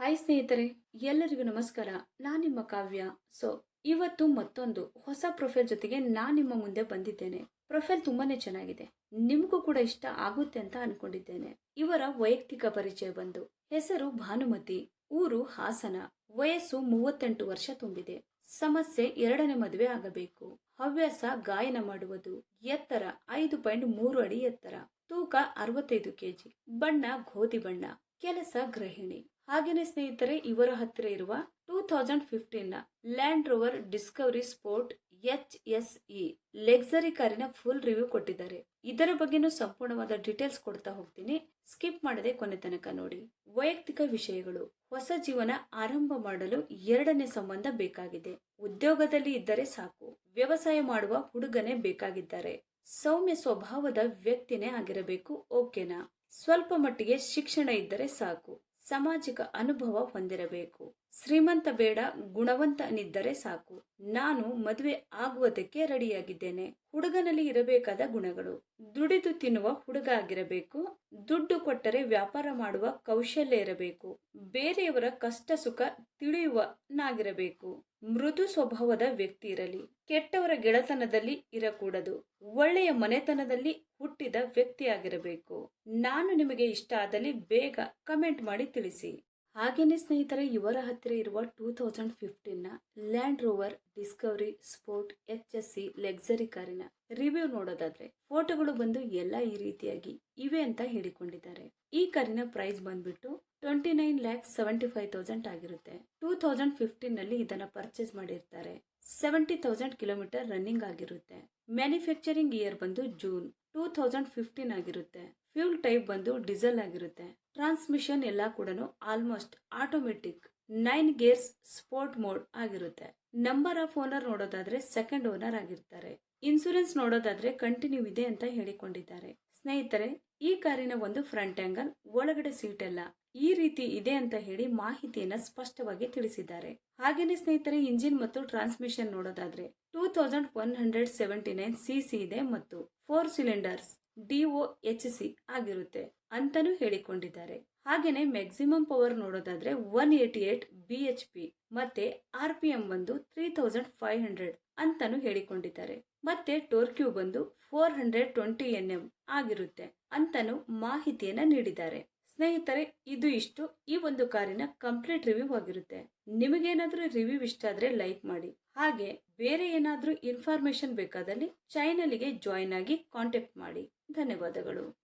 Hi ಸ್ನೇಹಿತರೆ, ಎಲ್ಲರಿಗೂ ನಮಸ್ಕಾರ. ನಾನು ನಿಮ್ಮ ಕಾವ್ಯ. ಸೊ ಇವತ್ತು ಮತ್ತೊಂದು ಹೊಸ ಪ್ರೊಫೈಲ್ ಜೊತೆಗೆ ನಾನು ನಿಮ್ಮ ಮುಂದೆ ಬಂದಿದ್ದೇನೆ. ಪ್ರೊಫೈಲ್ ತುಂಬಾನೇ ಚೆನ್ನಾಗಿದೆ. ನಿಮಗೂ ಕೂಡ ಇಷ್ಟ ಆಗುತ್ತೆ ಅಂತ ಅನ್ಕೊಂಡಿದ್ದೇನೆ. ಇವರ ವೈಯಕ್ತಿಕ ಪರಿಚಯ ಬಂದು. ಹೆಸರು ಭಾನುಮತಿ, ಊರು ಹಾಸನ. ವಯಸ್ಸು ಮೂವತ್ತೆಂಟು ವರ್ಷ ತುಂಬಿದೆ. ಸಮಸ್ಯೆ ಎರಡನೇ ಮದುವೆ ಆಗಬೇಕು. ಹವ್ಯಾಸ ಗಾಯನ ಮಾಡುವುದು. ಎತ್ತರ, ಐದು ಪಾಯಿಂಟ್ ಮೂರು ಅಡಿ ಎತ್ತರ. ತೂಕ ಅರವತ್ತೈದು ಕೆಜಿ. ಬಣ್ಣ ಗೋಧಿ ಬಣ್ಣ. ಕೆಲಸ ಗೃಹಿಣಿ. ಹಾಗೇನೆ ಸ್ನೇಹಿತರೆ, ಇವರ ಹತ್ತಿರ ಇರುವ two thousand fifteen Land Rover Discovery Sport H S E luxury ಕಾರಿನ ಫುಲ್ ರಿವ್ಯೂ ಕೊಟ್ಟಿದ್ದಾರೆ. ಇದರ ಬಗ್ಗೆನೂ ಸಂಪೂರ್ಣವಾದ ಡೀಟೇಲ್ಸ್ ಕೊಡ್ತಾ ಹೋಗ್ತೀನಿ. ಸ್ಕಿಪ್ ಮಾಡದೆ ಕೊನೆ ತನಕ ನೋಡಿ. ವೈಯಕ್ತಿಕ ವಿಷಯಗಳು. ಹೊಸ ಜೀವನ ಆರಂಭ ಮಾಡಲು ಎರಡನೇ ಸಂಬಂಧ ಬೇಕಾಗಿದೆ. ಉದ್ಯೋಗದಲ್ಲಿ ಇದ್ದರೆ ಸಾಕು. ವ್ಯವಸಾಯ ಮಾಡುವ ಹುಡುಗನೇ ಬೇಕಾಗಿದ್ದಾರೆ. ಸೌಮ್ಯ ಸ್ವಭಾವದ ವ್ಯಕ್ತಿನೇ ಆಗಿರಬೇಕು. ಓಕೆನಾ? ಸ್ವಲ್ಪ ಮಟ್ಟಿಗೆ ಶಿಕ್ಷಣ ಇದ್ದರೆ ಸಾಕು. ಸಾಮಾಜಿಕ ಅನುಭವ ಹೊಂದಿರಬೇಕು. ಶ್ರೀಮಂತ ಬೇಡ ಗುಣವಂತನಿದ್ದರೆ ಸಾಕು. ನಾನು ಮದುವೆ ಆಗುವುದಕ್ಕೆ ರೆಡಿಯಾಗಿದ್ದೇನೆ. ಹುಡುಗನಲ್ಲಿ ಇರಬೇಕಾದ ಗುಣಗಳು. ದುಡಿದು ತಿನ್ನುವ ಹುಡುಗ ಆಗಿರಬೇಕು ದುಡ್ಡು ಕೊಟ್ಟರೆ ವ್ಯಾಪಾರ ಮಾಡುವ ಕೌಶಲ್ಯ ಇರಬೇಕು. ಬೇರೆಯವರ ಕಷ್ಟ ಸುಖ ತಿಳಿಯುವನಾಗಿರಬೇಕು. ಮೃದು ಸ್ವಭಾವದ ವ್ಯಕ್ತಿ ಇರಲಿ. ಕೆಟ್ಟವರ ಗೆಳತನದಲ್ಲಿ ಇರಕೂಡದು. ಒಳ್ಳೆಯ ಮನೆತನದಲ್ಲಿ ಹುಟ್ಟಿದ ವ್ಯಕ್ತಿಯಾಗಿರಬೇಕು. ನಾನು ನಿಮಗೆ ಇಷ್ಟ ಆದಲ್ಲಿ ಬೇಗ ಕಮೆಂಟ್ ಮಾಡಿ ತಿಳಿಸಿ. ಹಾಗೇನೆ ಸ್ನೇಹಿತರೆ, ಇವರ ಹತ್ತಿರ ಇರುವ two thousand ಫಿಫ್ಟೀನ್ನ Land Rover Discovery Sport H S C luxury ಕಾರಿನ ರಿವ್ಯೂ ನೋಡೋದಾದ್ರೆ ಫೋಟೋಗಳು ಬಂದು ಎಲ್ಲ ಈ ರೀತಿಯಾಗಿ ಇವೆ ಅಂತ ಹೇಳಿಕೊಂಡಿದ್ದಾರೆ. ಈ ಕಾರಿನ ಪ್ರೈಸ್ ಬಂದ್ಬಿಟ್ಟು twenty nine lakh seventy five thousand ಆಗಿರುತ್ತೆ. ಟೂ ತೌಸಂಡ್ ಫಿಫ್ಟೀನ್ನಲ್ಲಿ ಇದನ್ನ ಪರ್ಚೇಸ್ ಮಾಡಿರ್ತಾರೆ. ಸೆವೆಂಟಿ ತೌಸಂಡ್ ಕಿಲೋಮೀಟರ್ ರನ್ನಿಂಗ್ ಆಗಿರುತ್ತೆ. ಮ್ಯಾನುಫ್ಯಾಕ್ಚರಿಂಗ್ ಇಯರ್ ಬಂದು ಜೂನ್ ಟೂ ತೌಸಂಡ್ ಫಿಫ್ಟೀನ್ ಆಗಿರುತ್ತೆ. ಫ್ಯೂಲ್ ಟೈಪ್ ಬಂದು ಡೀಸೆಲ್ ಆಗಿರುತ್ತೆ. ಟ್ರಾನ್ಸ್ಮಿಷನ್ ಎಲ್ಲ ಕೂಡ almost automatic nine gears sport mode ಆಗಿರುತ್ತೆ. ನಂಬರ್ ಆಫ್ ಓನರ್ ನೋಡೋದಾದ್ರೆ ಸೆಕೆಂಡ್ ಓನರ್ ಆಗಿರ್ತಾರೆ. ಇನ್ಸೂರೆನ್ಸ್ ನೋಡೋದಾದ್ರೆ ಕಂಟಿನ್ಯೂ ಇದೆ ಅಂತ ಹೇಳಿಕೊಂಡಿದ್ದಾರೆ. ಸ್ನೇಹಿತರೆ, ಈ ಕಾರಿನ ಒಂದು ಫ್ರಂಟ್ ಆಂಗಲ್, ಒಳಗಡೆ ಸೀಟ್ ಎಲ್ಲ ಈ ರೀತಿ ಇದೆ ಅಂತ ಹೇಳಿ ಮಾಹಿತಿಯನ್ನ ಸ್ಪಷ್ಟವಾಗಿ ತಿಳಿಸಿದ್ದಾರೆ. ಹಾಗೇನೆ ಸ್ನೇಹಿತರೆ, ಇಂಜಿನ್ ಮತ್ತು ಟ್ರಾನ್ಸ್ಮಿಷನ್ ನೋಡೋದಾದ್ರೆ two thousand one hundred seventy nine C ಇದೆ ಮತ್ತು four cylinders D O H ಆಗಿರುತ್ತೆ ಅಂತಲೂ ಹೇಳಿಕೊಂಡಿದ್ದಾರೆ. ಹಾಗೆಯೇ ಮ್ಯಾಕ್ಸಿಮಮ್ ಪವರ್ ನೋಡೋದಾದ್ರೆ one eighty eight B H P ಮತ್ತೆ ಆರ್ ಪಿ ಎಂ ಬಂದು ತ್ರೀ ತೌಸಂಡ್ ಫೈವ್ ಹಂಡ್ರೆಡ್ ಅಂತಾನು ಹೇಳಿಕೊಂಡಿದ್ದಾರೆ. ಮತ್ತೆ ಟೋರ್ಕ್ಯೂ ಬಂದು four hundred twenty N M ಆಗಿರುತ್ತೆ ಅಂತಾನು ಮಾಹಿತಿಯನ್ನ ನೀಡಿದ್ದಾರೆ. ಸ್ನೇಹಿತರೆ, ಇದು ಇಷ್ಟು. ಈ ಒಂದು ಕಾರಿನ ಕಂಪ್ಲೀಟ್ ರಿವ್ಯೂ ಆಗಿರುತ್ತೆ ನಿಮಗೇನಾದರೂ ರಿವ್ಯೂ ಇಷ್ಟ ಆದರೆ ಲೈಕ್ ಮಾಡಿ. ಹಾಗೆ ಬೇರೆ ಏನಾದರೂ ಇನ್ಫಾರ್ಮೇಶನ್ ಬೇಕಾದಲ್ಲಿ ಚಾನಲ್ಗೆ ಜಾಯಿನ್ ಆಗಿ ಕಾಂಟ್ಯಾಕ್ಟ್ ಮಾಡಿ. ಧನ್ಯವಾದಗಳು.